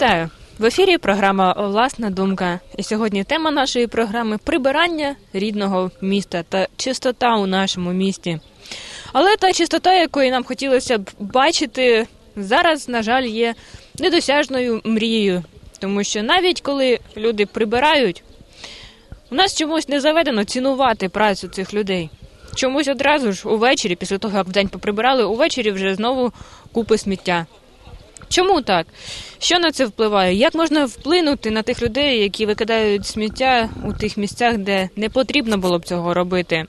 Вітаю! В ефірі програма Власна думка. І сьогодні тема нашої програми прибирання рідного міста та чистота у нашому місті. Але та чистота, якої нам хотілося б бачити, зараз, на жаль, є недосяжною мрією. Тому що навіть коли люди прибирають, у нас чомусь не заведено цінувати працю цих людей. Чомусь одразу ж увечері, після того як вдень поприбирали, увечері вже знову купи сміття. Чому так? Що на це впливає? Як можна вплинути на тих людей, які викидають сміття у тих місцях, де не потрібно було б цього робити?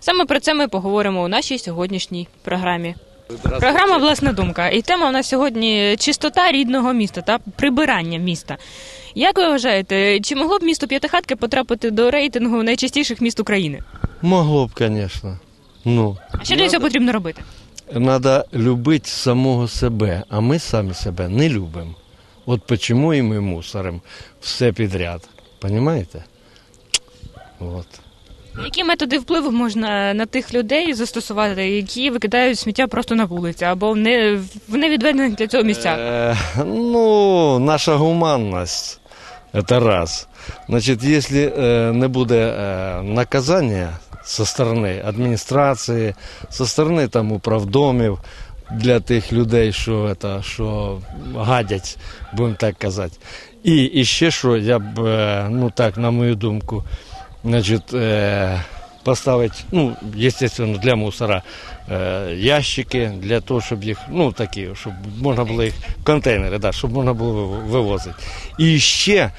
Саме про це ми поговоримо у нашій сьогоднішній програмі. Програма Власна думка. І тема у нас сьогодні чистота рідного міста та прибирання міста. Як ви вважаєте, чи могло б місто П'ятихатки потрапити до рейтингу найчистіших міст України? Могло б, звісно. Ну, А що для цього потрібно робити? Треба любити самого себе, а ми самі себе не любимо. От чому і ми мусоримо все підряд. Понимаєте? От. Які методи впливу можна на тих людей застосувати, які викидають сміття просто на вулиці або в не в невідведених для цього місцях? Е, ну, наша гуманність. Это раз. Значит, если э, не буде э, наказання со сторони адміністрації, со сторони там управдомів для тих людей, що, это, що гадять, будемо так казати. І, і ще що, я б, е, ну так, на мою думку, значить, е, поставити, ну, естественно, для мусора е, ящики, для того, щоб їх, ну, такі, щоб можна було їх, контейнери, да, щоб можна було ви- вивозити. І ще,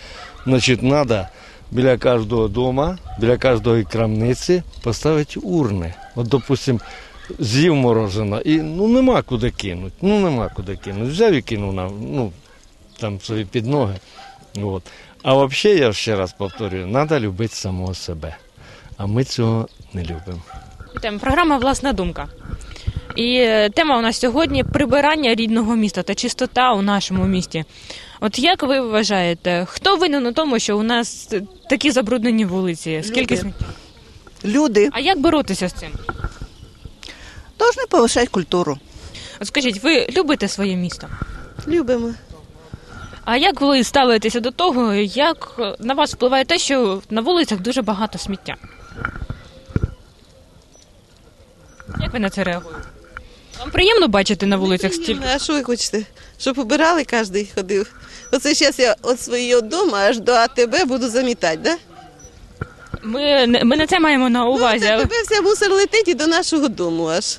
значить, треба біля кожного дома, біля кожної крамниці поставити урни. От, допустим, з'їв морожено, і ну нема куди кинути. Ну нема куди кинути. Взяв і кинув на, ну, там собі під ноги. От. А взагалі, я ще раз повторюю, треба любити самого себе. А ми цього не любимо. Тема програма Власна думка. І е, тема у нас сьогодні прибирання рідного міста та чистота у нашому місті. От як ви вважаєте, хто винен у тому, що у нас такі забруднені вулиці? Скільки Люди. Люди А як боротися з цим? повинні повишати культуру. От скажіть, ви любите своє місто? Любимо. А як ви ставитеся до того, як на вас впливає те, що на вулицях дуже багато сміття? Як ви на це реагуєте? Вам приємно бачити на вулицях стільки? А що ви хочете? Щоб убирали кожен ходив. Оце зараз я від свого дому аж до АТБ буду замітати, да? Ми, не- ми на це маємо на увазі. Ну, Але, АТБ вся мусор летить і до нашого дому аж.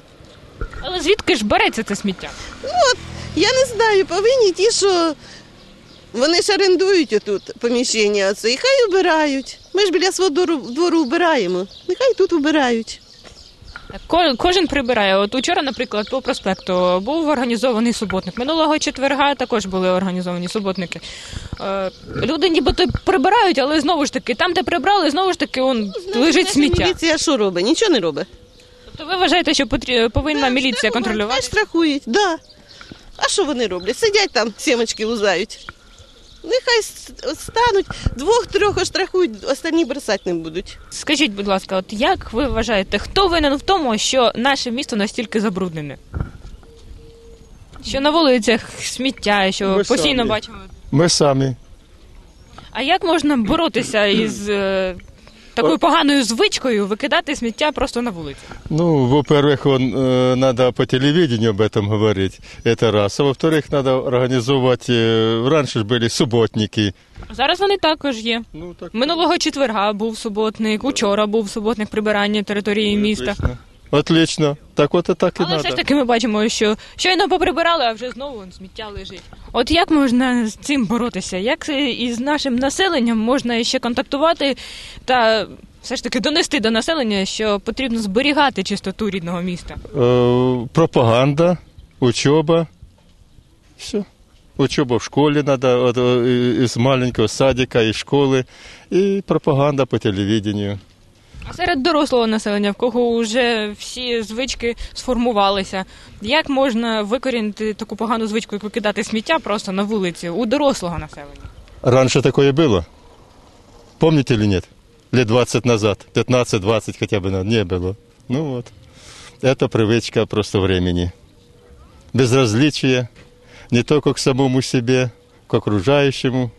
але звідки ж береться це сміття? Я не знаю, повинні ті, що вони ж орендують отут поміщення оце, і хай убирають. Ми ж біля свого двору, двору вбираємо. Нехай тут убирають. Ко- Кожен прибирає. От учора, наприклад, по проспекту був організований суботник. Минулого четверга також були організовані суботники. Е, люди нібито прибирають, але знову ж таки, там, де прибрали, знову ж таки он лежить сміття. Міліція що робить? Нічого не робить. Тобто ви вважаєте, що потрі- повинна Да, міліція контролювати? Хай штрафують, да. А що вони роблять? Сидять там, сімочки лузають. Нехай стануть, двох-трьох оштрафують, останні бросати не будуть. Скажіть, будь ласка, от як ви вважаєте, хто винен в тому, що наше місто настільки забруднене? Що на вулицях сміття, що Ми постійно самі. бачимо. Ми самі. А як можна боротися із е, такою поганою звичкою викидати сміття просто на вулиці? Ну, во-первых, он, э, надо по телевидению об этом говорить, это раз. А во-вторых, надо организовывать, э, раньше же были субботники. Зараз вони також є. Ну, так, Минулого четверга був суботник, учора був суботник прибирання території міста. Отлично. Отлично. Так от і так і Але все надо. ж таки ми бачимо, що щойно поприбирали, а вже знову вон сміття лежить. От як можна з цим боротися? Як е, із нашим населенням можна ще контактувати та все ж таки донести до населення, що потрібно зберігати чистоту рідного міста? Э, пропаганда, учеба. Все. Учеба в школе надо, вот, э, из маленького садика, из школы. И пропаганда по телевидению. А серед дорослого населення, в кого вже всі звички сформувалися, як можна викорінити таку погану звичку, як викидати сміття просто на вулиці у дорослого населення? Раньше такое было? Помните или нет? Лет 20 назад, 15-20 хотя бы на- не было. Ну вот. Это привычка просто времени. Безразличие не только к самому себе, к окружающему.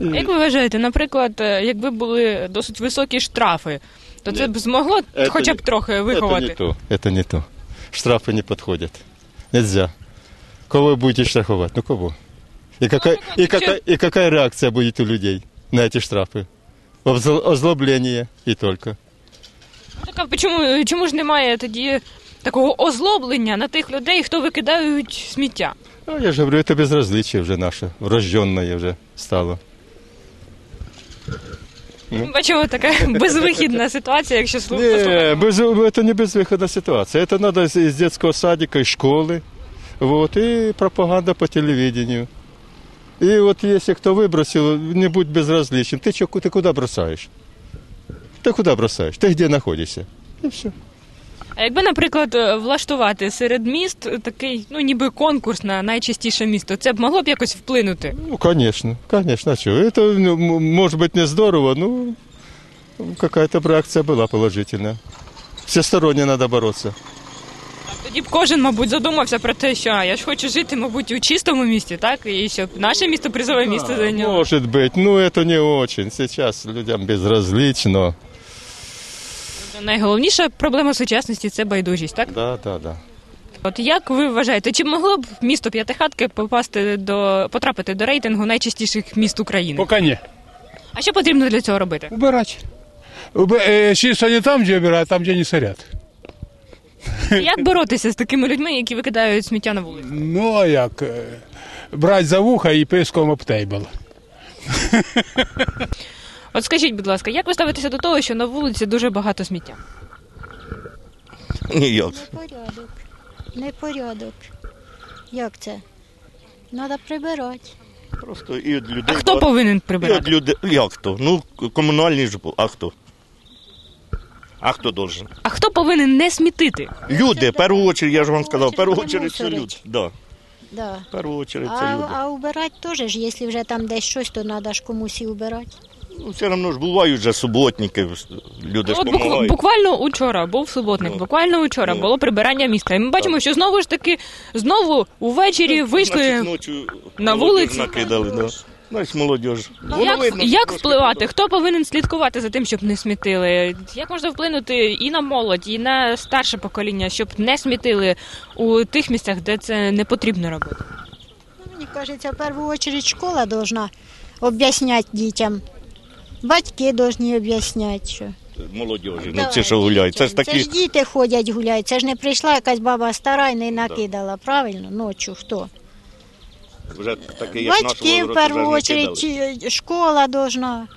А Як ви вважаєте, наприклад, е, якби були досить високі штрафи, то це б змогло Це хоча б не- трохи Это не виховати? то, это не то. Штрафы не подходят. Нельзя. Кого вы будете штрафовать? Ну кого? И какая, и, какая, и какая реакция будет у людей на эти штрафы? Обзл- Озлобление и только. Так а чому, чому ж немає тоді такого озлоблення на тих людей, хто викидають сміття? Ну, я же говорю, это безразличие уже наше, врожденное уже стало. Ми бачимо така безвихідна ситуація, якщо слухати. Не, без, это не безвыходная ситуация. Это надо из, из детского садика, из школы. Вот, и пропаганда по телевидению. И вот если кто выбросил, не будь безразличен. Ты, чё, ты куда бросаешь? Ты куда бросаешь? Ты где находишься? И все. А якби, наприклад, е, влаштувати серед міст такий, ну ніби конкурс на найчастіше місто, це б могло б якось вплинути? Ну, конечно, конечно. А что? Это, ну, м- может быть, не здорово, но какая-то бы реакция была положительная. Всесторонне надо бороться. Тоді б кожен, мабуть, задумався про те, що а, я ж хочу жити, мабуть, у чистому місті, так? І щоб наше місто призове місце зайняло. Может быть, ну это не очень. Сейчас людям безразлично. Найголовніша проблема сучасності це байдужість, так? Да, да, да. От як ви вважаєте, чи могло б місто П'ятихатки попасти до потрапити до рейтингу найчастіших міст України? Пока не. А що потрібно для цього робити? Убирать. Уб... Э, чисто не там, где убирают, а там, где не сорят. Як боротися з такими людьми, які викидають сміття на вулицю? Ну, а як? е, Брать за вуха і писком об тейбл. От скажіть, будь ласка, як ви ставитеся до того, що на вулиці дуже багато сміття? Ніяк. Непорядок. Непорядок. Як це? Треба прибирати. Просто і від людей. А хто повинен І від прибирати? людей. Як хто? Ну, комунальні ж, а хто? А хто должен? А хто повинен не смітити? Люди, в першу чергу, я ж вам сказав, в першу чергу це люди. Да. Да. В першу чергу це А, люди. а убирати теж ж, якщо вже там десь щось, то треба ж комусь і убирати. Ну, все одно ж бувають вже суботники, люди ж От бук- допомагають. буквально учора був суботник, Ну. буквально учора Ну. було прибирання міста. І ми бачимо, що знову ж таки знову увечері вийшли. Значить, ночі на молодіж вулицю. накидали, да. Значить, молодіж. Воно Як, видно, як трошки впливати? Хто повинен слідкувати за тим, щоб не смітили? Як можна вплинути і на молодь, і на старше покоління, щоб не смітили у тих місцях, де це не потрібно робити? Ну, Мені кажеться, в першу чергу школа повинна об'ясняти дітям. Батьки повинні об'ясняти, що. Молодіжі, ну ці, що гуляють. Це ж Це ж діти ходять гуляють. Це ж не прийшла якась баба стара і не накидала, правильно? Ночі хто? Вже такі, як Батьки в першу чергу, чи- школа должна.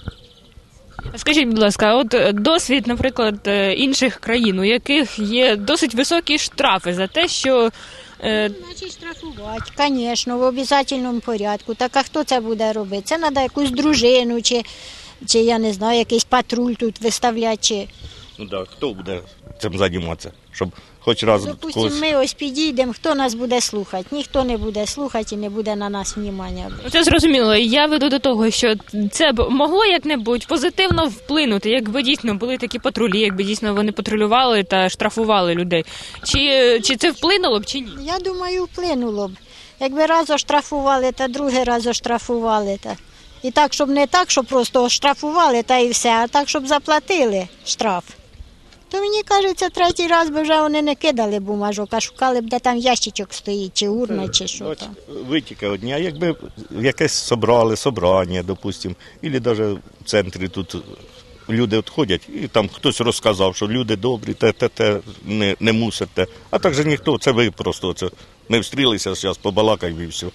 Скажіть, будь ласка, от е, досвід, наприклад, е, інших країн, у яких є досить високі штрафи за те, що е, Значить, штрафувати, звісно, в обов'язковому порядку. Так а хто це буде робити? Це треба якусь дружину, чи, чи я не знаю, якийсь патруль тут виставляти. Чи... Ну так, хто буде цим займатися? Щоб хоч раз Допустимо, когось. ми ось підійдемо, хто нас буде слухати? Ніхто не буде слухати і не буде на нас внимання. Це зрозуміло. Я веду до того, що це б могло як-небудь позитивно вплинути, якби дійсно були такі патрулі, якби дійсно вони патрулювали та штрафували людей. Чи, чи це вплинуло б чи ні? Я думаю, вплинуло б. Якби раз оштрафували, та другий раз оштрафували. Та. І так, щоб не так, щоб просто оштрафували та і все, а так, щоб заплатили штраф. То мені кажеться, третій раз би вже вони не кидали бумажок, а шукали б, де там ящичок стоїть, чи урна, чи що Бач, там. Витіки одні, а якби якесь собрали, собрання, допустимо, або навіть в центрі тут люди от ходять, і там хтось розказав, що люди добрі, те, те, те, не, не мусите. А так же ніхто, це ви просто це. Ми встрілися зараз, побалакаємо і все.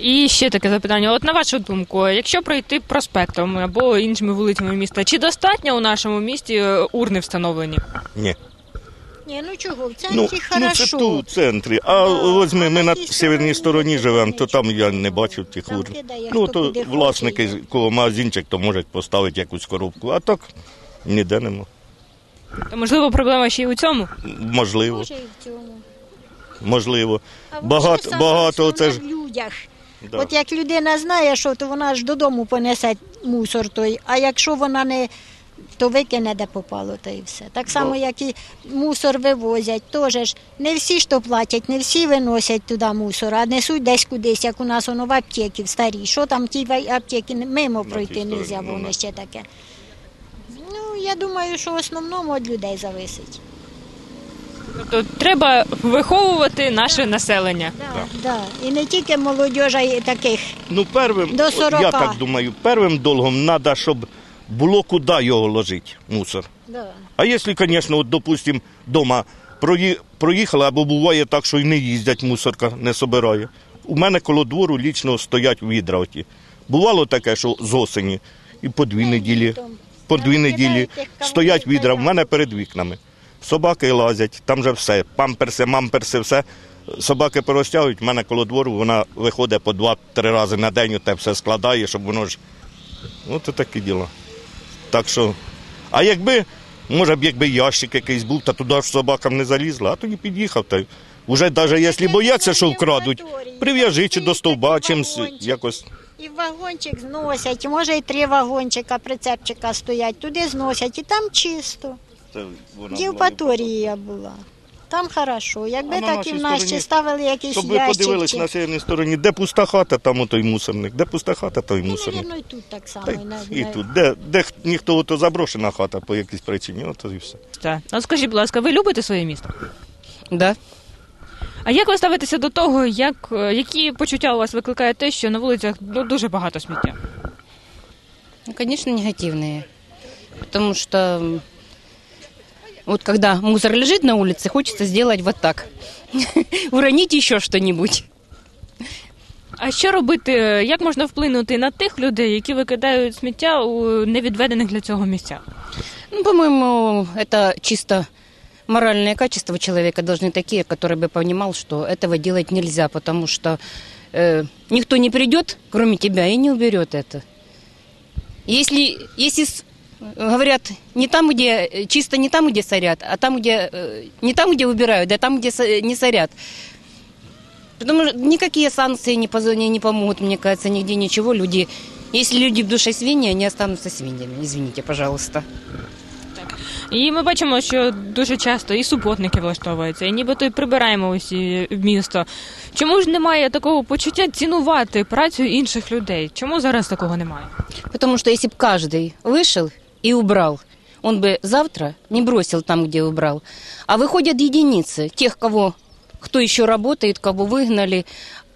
І ще таке запитання. От на вашу думку, якщо пройти проспектом або іншими вулицями міста, чи достатньо у нашому місті е, урни встановлені? Ні. Ні, ну чого, в центрі Ну, ну хорошо. це тут, в центрі. А Да, ось ми, ми на на северній стороні живемо, то там я не бачив тих Там урн. кидає, Ну, хто то куди хоче, власники, кого магазинчик, то можуть поставити якусь коробку. А так ніде нема. То можливо проблема ще й у цьому? Можливо, Може і в цьому. можливо. А Багато, саме багато це ж. в людях. Да. От як людина знає, що то вона ж додому понесе мусор той, а якщо вона не то викине де попало, то і все. Так само, як і мусор вивозять, теж ж не всі ж то платять, не всі виносять туди мусор, а несуть десь кудись, як у нас воно в аптеки в старій. Що там ті аптеки мимо пройти не можна, ну, воно ще таке. Ну, я думаю, що в основному від людей зависить. Тобто треба виховувати наше населення. Да, да. І не тільки молодь, а й таких. Ну, первим, До 40. я так думаю, первим долгом треба, щоб було куди його ложити, мусор. Да. А якщо, звісно, от, допустим, вдома проїхали, або буває так, що й не їздять, мусорка не собирає. У мене коло двору лічно стоять відра оті. Бувало таке, що з осені і по дві неділі, по дві неділі стоять відра в мене перед вікнами. Собаки лазять, там же все, памперси, мамперси, все. Собаки порозтягують, в мене коло двору вона виходить по два-три рази на день, те все складає, щоб воно ж. Ну, то такі діла. Так що, а якби, може б, якби ящик якийсь був, та туди ж собакам не залізла, а тоді під'їхав. Та й вже навіть якщо бояться, що вкрадуть, прив'яжи чи до стовба, чимсь якось. І вагончик зносять, може і три вагончика, прицепчика стоять, туди зносять, і там чисто. Євпаторії я була. Там хорошо. Якби А на так і в нас стороні, ще ставили якісь Щоб ви подивились на северній стороні, де пуста хата, там отой мусорник, де пуста хата, той І, мусорник. мабуть, і тут так само. Та і тут, де, де х- ніхто ото заброшена хата по якійсь причині, ото і все. Так. А скажіть, будь ласка, ви любите своє місто? Да. А як ви ставитеся до того, як, е, які почуття у вас викликає те, що на вулицях ну, дуже багато сміття? Ну, конечно, негативные. Потому что м, вот когда мусор лежит на улице, хочется сделать вот так. Уронить еще что-нибудь. А що робити? Як можна вплинути на тих людей, які викидають сміття у невідведених для цього місцях? Ну, по-моему, это чисто моральные качества человека должны такие, который бы понимал, что этого делать нельзя, потому что э, никто не придет, кроме тебя, и не уберет это. Если, если с- говорят, не там, где э, чисто не там, где сорят, а там, где э, не там, где убирают, а там, где со- не сорят. Потому что никакие санкции не, позо- не, не помогут, мне кажется, нигде ничего. Люди, если люди в душе свиньи, они останутся свиньями. Извините, пожалуйста. І ми бачимо, що дуже часто і суботники влаштовуються, і нібито й прибираємо усі в місто. Чому ж немає такого почуття цінувати працю інших людей? Чому зараз такого немає? Потому что если бы каждый вышел и убрал, он бы завтра не бросил там, где убрал. А выходят единицы тех, кого, кто еще работает, кого выгнали.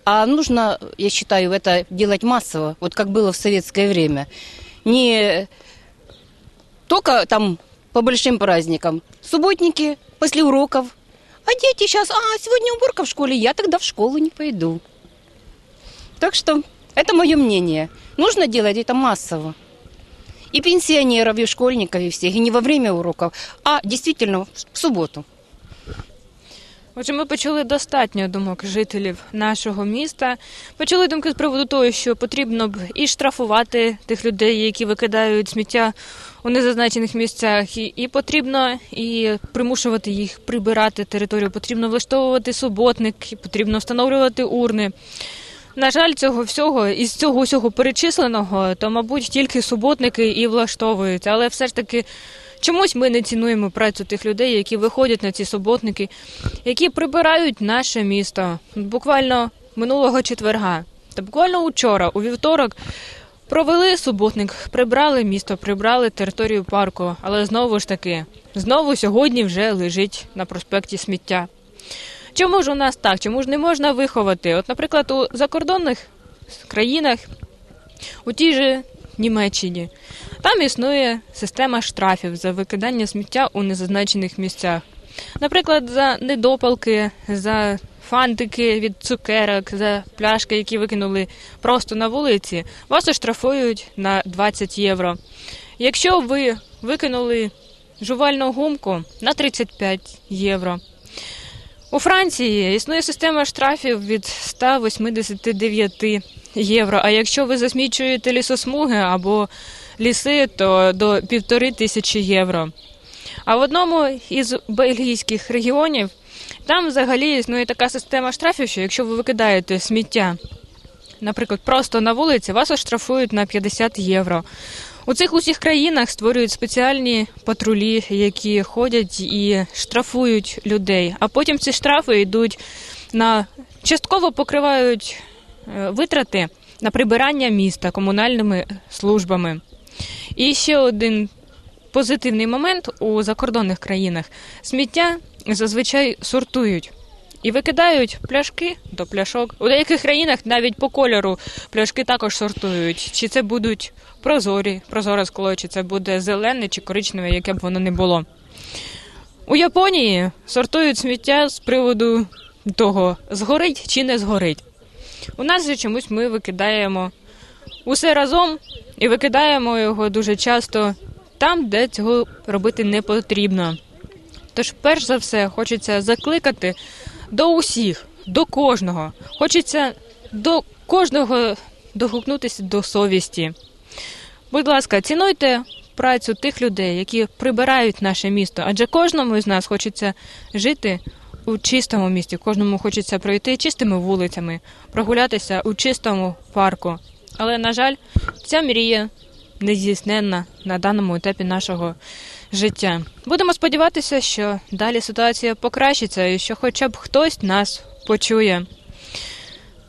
А нужно, я считаю, это делать массово, вот как было в советское время. Не только там по большим праздникам. Субботники после уроков. А дети сейчас, а, сегодня уборка в школе, я тогда в школу не пойду. Так что это мое мнение. Нужно делать это массово. И пенсионеров, и школьников, и всех. И не во время уроков, а действительно в субботу. Отже, ми почули достатньо думок жителів нашого міста. Почули думки з приводу того, що потрібно б і штрафувати тих людей, які викидають сміття у незазначених місцях, і, і потрібно і примушувати їх прибирати територію. Потрібно влаштовувати суботник, потрібно встановлювати урни. На жаль, цього всього із цього всього перечисленого, то, мабуть, тільки суботники і влаштовуються. Але все ж таки чомусь ми не цінуємо працю тих людей, які виходять на ці суботники, які прибирають наше місто. Буквально минулого четверга, та буквально учора, у вівторок, провели суботник, прибрали місто, прибрали територію парку. Але знову ж таки, знову сьогодні вже лежить на проспекті сміття. Чому ж у нас так? Чому ж не можна виховати? От, наприклад, у закордонних країнах, у тій же Німеччині, там існує система штрафів за викидання сміття у незазначених місцях. Наприклад, за недопалки, за фантики від цукерок, за пляшки, які викинули просто на вулиці, вас оштрафують на 20 євро. Якщо ви викинули жувальну гумку на 35 євро. У Франції існує система штрафів від 189 євро. А якщо ви засмічуєте лісосмуги або ліси, то до півтори тисячі євро. А в одному із бельгійських регіонів там взагалі існує така система штрафів, що якщо ви викидаєте сміття, наприклад, просто на вулиці, вас оштрафують на 50 євро. У цих усіх країнах створюють спеціальні патрулі, які ходять і штрафують людей. А потім ці штрафи йдуть на частково покривають е, витрати на прибирання міста комунальними службами. І ще один позитивний момент у закордонних країнах сміття зазвичай сортують. І викидають пляшки до пляшок. У деяких країнах навіть по кольору пляшки також сортують. Чи це будуть прозорі, прозоре скло, чи це буде зелене чи коричневе, яке б воно не було. У Японії сортують сміття з приводу того, згорить чи не згорить. У нас же чомусь ми викидаємо усе разом і викидаємо його дуже часто там, де цього робити не потрібно. Тож, перш за все, хочеться закликати до усіх, до кожного. Хочеться до кожного догукнутися до совісті. Будь ласка, цінуйте працю тих людей, які прибирають наше місто, адже кожному з нас хочеться жити у чистому місті, кожному хочеться пройти чистими вулицями, прогулятися у чистому парку. Але, на жаль, ця мрія нездійсненна на даному етапі нашого життя. Будемо сподіватися, що далі ситуація покращиться і що хоча б хтось нас почує.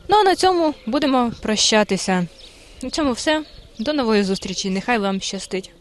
Ну а на цьому будемо прощатися. На цьому все. До нової зустрічі. Нехай вам щастить.